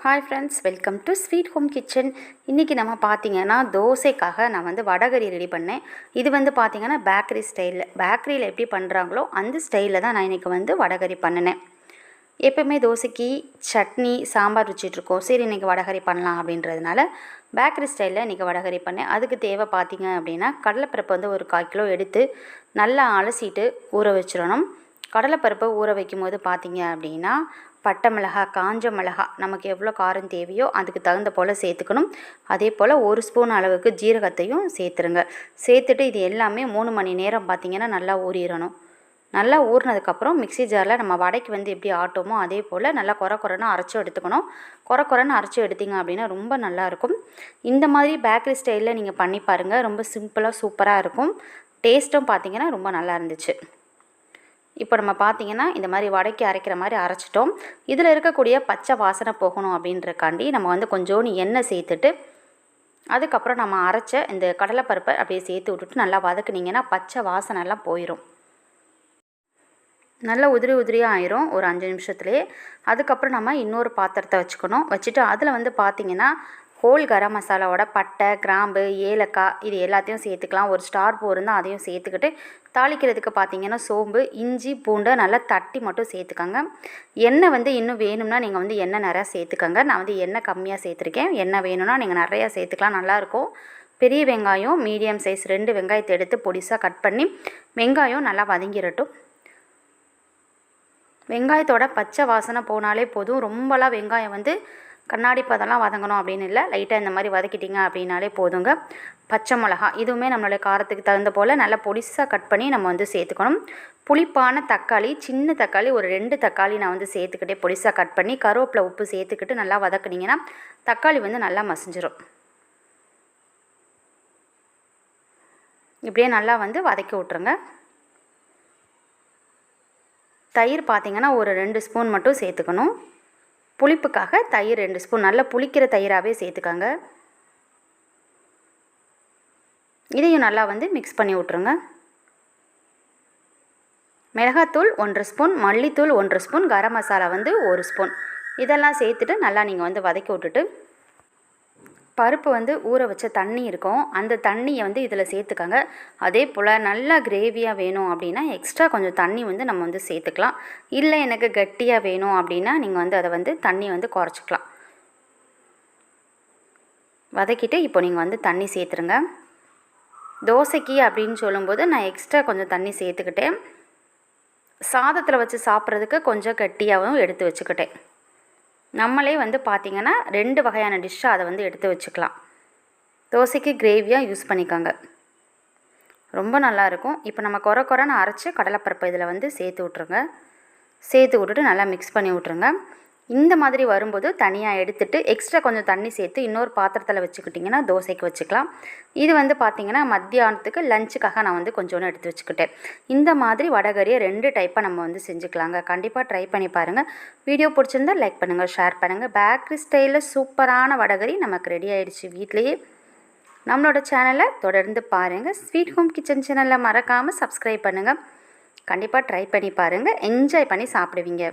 Hi friends welcome to sweet home kitchen இன்றைக்கி நம்ம பார்த்தீங்கன்னா தோசைக்காக நான் வந்து வடகரி ரெடி பண்ணேன். இது வந்து பார்த்திங்கன்னா பேக்கரி ஸ்டைலில் பேக்கரியில் எப்படி பண்ணுறாங்களோ அந்த ஸ்டைலில் தான் நான் இன்றைக்கி வந்து வடகரி பண்ணினேன். எப்பவுமே தோசைக்கு சட்னி சாம்பார் வச்சிட்ருக்கோம் சரி இன்றைக்கி வடகரி பண்ணலாம் அப்படின்றதுனால பேக்கரி ஸ்டைலில் இன்றைக்கி வடகரி பண்ணேன். அதுக்கு தேவை பார்த்திங்க அப்படின்னா கடலைப்பருப்பு வந்து ஒரு கால் கிலோ எடுத்து நல்லா அலசிட்டு ஊற வச்சிடணும். கடலைப்பருப்பை ஊற வைக்கும் போது பார்த்தீங்க அப்படின்னா பட்டை மிளகா காஞ்ச மிளகா நமக்கு எவ்வளோ காரம் தேவையோ அதுக்கு தகுந்த போல் சேர்த்துக்கணும். அதே போல் ஒரு ஸ்பூன் அளவுக்கு ஜீரகத்தையும் சேர்த்துருங்க. சேர்த்துட்டு இது எல்லாமே மூணு மணி நேரம் பார்த்திங்கன்னா நல்லா ஊறிடணும். நல்லா ஊறினதுக்கப்புறம் மிக்சி ஜாரில் நம்ம வடைக்கு வந்து எப்படி ஆட்டோமோ அதே போல் நல்லா குறை குறைன்னு அரைச்சி எடுத்துக்கணும். குறை குறைன்னு அரைச்சி எடுத்திங்க அப்படின்னா ரொம்ப நல்லாயிருக்கும் இந்த மாதிரி பேக்கரி ஸ்டைலில் நீங்கள் பண்ணி பாருங்கள் ரொம்ப சிம்பிளாக சூப்பராக இருக்கும். டேஸ்ட்டும் பார்த்திங்கன்னா ரொம்ப நல்லா இருந்துச்சு. இப்போ நம்ம பார்த்திங்கன்னா இந்த மாதிரி வடைக்கு அரைக்கிற மாதிரி அரைச்சிட்டோம். இதில் இருக்கக்கூடிய பச்சை வாசனை போகணும் அப்படின்றக்காண்டி நம்ம வந்து கொஞ்சோண்டு எண்ணெய் சேர்த்துட்டு அதுக்கப்புறம் நம்ம அரைச்ச இந்த கடலைப்பருப்பை அப்படியே சேர்த்து விட்டுட்டு நல்லா வதக்குனிங்கன்னா பச்சை வாசனைலாம் போயிடும் நல்லா உதிரி உதிரியாக ஆயிரும் ஒரு அஞ்சு நிமிஷத்துலேயே. அதுக்கப்புறம் நம்ம இன்னொரு பாத்திரத்தை வச்சுக்கணும். வச்சுட்டு அதில் வந்து பார்த்திங்கன்னா ஹோல் கரம் மசாலாவோட பட்டை கிராம்பு ஏலக்காய் இது எல்லாத்தையும் சேர்த்துக்கலாம். ஒரு ஸ்டார் போருந்தால் அதையும் சேர்த்துக்கிட்டு தாளிக்கிறதுக்கு பார்த்தீங்கன்னா சோம்பு இஞ்சி பூண்டை நல்லா தட்டி மட்டும் சேர்த்துக்கோங்க. எண்ணெய் வந்து இன்னும் வேணும்னா நீங்கள் வந்து எண்ணெய் நிறையா சேர்த்துக்கோங்க. நான் வந்து எண்ணெய் கம்மியாக சேர்த்துருக்கேன். எண்ணெய் வேணும்னா நீங்கள் நிறையா சேர்த்துக்கலாம். நல்லாயிருக்கும் பெரிய வெங்காயம் மீடியம் சைஸ் ரெண்டு வெங்காயத்தை எடுத்து பொடிசாக கட் பண்ணி வெங்காயம் நல்லா வதங்கிடட்டும் வெங்காயத்தோட பச்சை வாசனை போனாலே போதும். ரொம்பலாம் வெங்காயம் வந்து கண்ணாடி பதெல்லாம் வதங்கணும் அப்படின்னு இல்லை. லைட்டாக இந்த மாதிரி வதக்கிட்டிங்க அப்படின்னாலே போதுங்க. பச்சை மிளகா இதுவுமே நம்மளுடைய காரத்துக்கு தகுந்த போல் நல்லா பொடிசாக கட் பண்ணி நம்ம வந்து சேர்த்துக்கணும். புளிப்பான தக்காளி சின்ன தக்காளி ஒரு ரெண்டு தக்காளி நான் வந்து சேர்த்துக்கிட்டே பொடிசாக கட் பண்ணி கருவேப்பிலை உப்பு சேர்த்துக்கிட்டு நல்லா வதக்குனிங்கன்னா தக்காளி வந்து நல்லா மசிஞ்சிடும் இப்படியே நல்லா வந்து வதக்கி விட்ருங்க தயிர் பார்த்திங்கன்னா ஒரு ரெண்டு ஸ்பூன் மட்டும் சேர்த்துக்கணும். புளிப்புக்காக தயிர் ரெண்டு ஸ்பூன் நல்லா புளிக்கிற தயிராகவே சேர்த்துக்கோங்க. இதையும் நல்லா வந்து மிக்ஸ் பண்ணி விட்ருங்க மிளகாத்தூள் ஒன்றரை ஸ்பூன் மல்லித்தூள் ஒன்றரை ஸ்பூன் கரம் மசாலா வந்து ஒரு ஸ்பூன். இதெல்லாம் சேர்த்துட்டு நல்லா நீங்கள் வந்து வதக்கி விட்டுட்டு பருப்பு வந்து ஊற வச்ச தண்ணி இருக்கும். அந்த தண்ணியை வந்து இதில் சேர்த்துக்கோங்க. அதே போல் நல்லா கிரேவியாக வேணும் அப்படின்னா எக்ஸ்ட்ரா கொஞ்சம் தண்ணி வந்து நம்ம வந்து சேர்த்துக்கலாம். இல்லை எனக்கு கட்டியாக வேணும் அப்படின்னா நீங்கள் வந்து அதை வந்து தண்ணி வந்து குறைச்சிக்கலாம். வதக்கிட்டு இப்போ நீங்கள் வந்து தண்ணி சேர்த்துருங்க. தோசைக்கு அப்படின்னு சொல்லும்போது நான் எக்ஸ்ட்ரா கொஞ்சம் தண்ணி சேர்த்துக்கிட்டேன். சாதத்தில் வச்சு சாப்பிட்றதுக்கு கொஞ்சம் கட்டியாகவும் எடுத்து வச்சுக்கிட்டேன். நம்மளே வந்து பார்த்திங்கன்னா ரெண்டு வகையான டிஷ்ஷாக அதை வந்து எடுத்து வச்சுக்கலாம். தோசைக்கு கிரேவியாக யூஸ் பண்ணிக்கோங்க. ரொம்ப நல்லாயிருக்கும் இப்போ நம்ம குறை குறைன்னு அரைச்சி கடலைப்பருப்பு இதில் வந்து சேர்த்து விட்ருங்க சேர்த்து விட்டுட்டு நல்லா மிக்ஸ் பண்ணி விட்ருங்க இந்த மாதிரி வரும்போது தனியாக எடுத்துட்டு எக்ஸ்ட்ரா கொஞ்சம் தண்ணி சேர்த்து இன்னொரு பாத்திரத்தில் வச்சுக்கிட்டிங்கன்னா தோசைக்கு வச்சுக்கலாம். இது வந்து பார்த்திங்கன்னா மத்தியானத்துக்கு லஞ்சுக்காக நான் வந்து கொஞ்சோன்னு எடுத்து வச்சுக்கிட்டேன். இந்த மாதிரி வடகரியை ரெண்டு டைப்பாக நம்ம வந்து செஞ்சுக்கலாங்க. கண்டிப்பாக ட்ரை பண்ணி பாருங்கள் வீடியோ பிடிச்சிருந்தால் லைக் பண்ணுங்கள் ஷேர் பண்ணுங்கள் பேக்கரி ஸ்டைலில் சூப்பரான வடகரி நமக்கு ரெடி ஆகிடுச்சு வீட்லேயே. நம்மளோட சேனலை தொடர்ந்து பாருங்கள் ஸ்வீட் ஹோம் கிச்சன் சேனலில் மறக்காமல் சப்ஸ்கிரைப் பண்ணுங்கள் கண்டிப்பாக ட்ரை பண்ணி பாருங்கள் என்ஜாய் பண்ணி சாப்பிடுவீங்க.